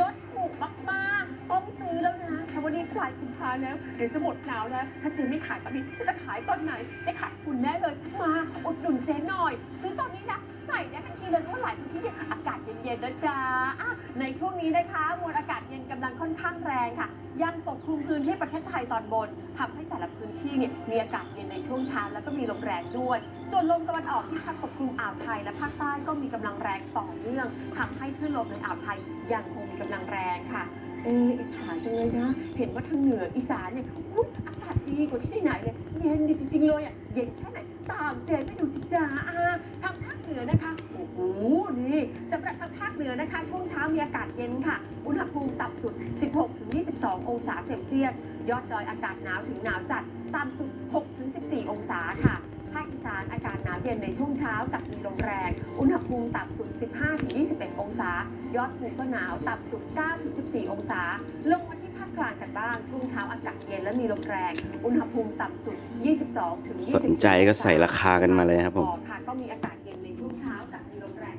ลดถูกมากๆ ต้องซื้อแล้วนะแต่วันนี้ปลายกุมภาแล้ว เดี๋ยวจะหมดหนาวแล้ว ถ้าเจ๊ไม่ขายตอนนี้จะขายตอนไหนเจะขาดคุณแน่เลย มาอุดหนุนเจ๊หน่อย ซื้อตอนนี้นะใส่ได้ทันทีเลยเพราะหลายพื้นที่เนี่ยอากาศเย็นๆนะจ๊ะอะในช่วงนี้นะคะมวลอากาศเย็นกำลังค่อนข้างแรงค่ะ ยังปกคลุมพื้นที่ประเทศไทยตอนบนทำให้แต่ละพื้นที่เนี่ยมีอากาศเย็นในช่วงเช้าแล้วก็มีลมแรงด้วย ส่วนลมตะวันออกที่พัดปกคลุม อ่าวไทยและภาคใต้ก็มีกำลังแรงต่อเนื่องทำให้คลื่นลมในอ่าวไทยยังคงมีกำลังแรงค่ะเอออิจฉาจังเลยนะ เห็นว่าทางเหนืออีสานเนี่ยอุ๊ยอากาศดีกว่าที่ไหนเลยเย็นดีจริงๆเลยอะเย็นแค่ไหนตามเจไปดูสิจ้าอ่าทางภาคเหนือนะคะโอ้โหนี่สำหรับทางภาคเหนือนะคะ ช่วงเช้ามีอากาศเย็นค่ะ อุณหภูมิต่ำสุด 16-22 องศาเซลเซียส ยอดดอยอากาศหนาวถึงหนาวจัด ต่ำสุด 6-14 องศา ย็นในช่วงเช้ากับมีลมแรง อุณหภูมิต่ำสุด 15-21 องศา ยอดภูก็หนาวต่ำสุด 9-14 องศา ลงมาที่ภาคกลางกันบ้าง ช่วงเช้าอากาศเย็นและมีลมแรง อุณหภูมิต่ำสุด 22-24สนใจก็ใส่ราคากันมาเลยครับผม ค่ะก็มีอากาศเย็นในช่วงเช้ากับมีลมแรง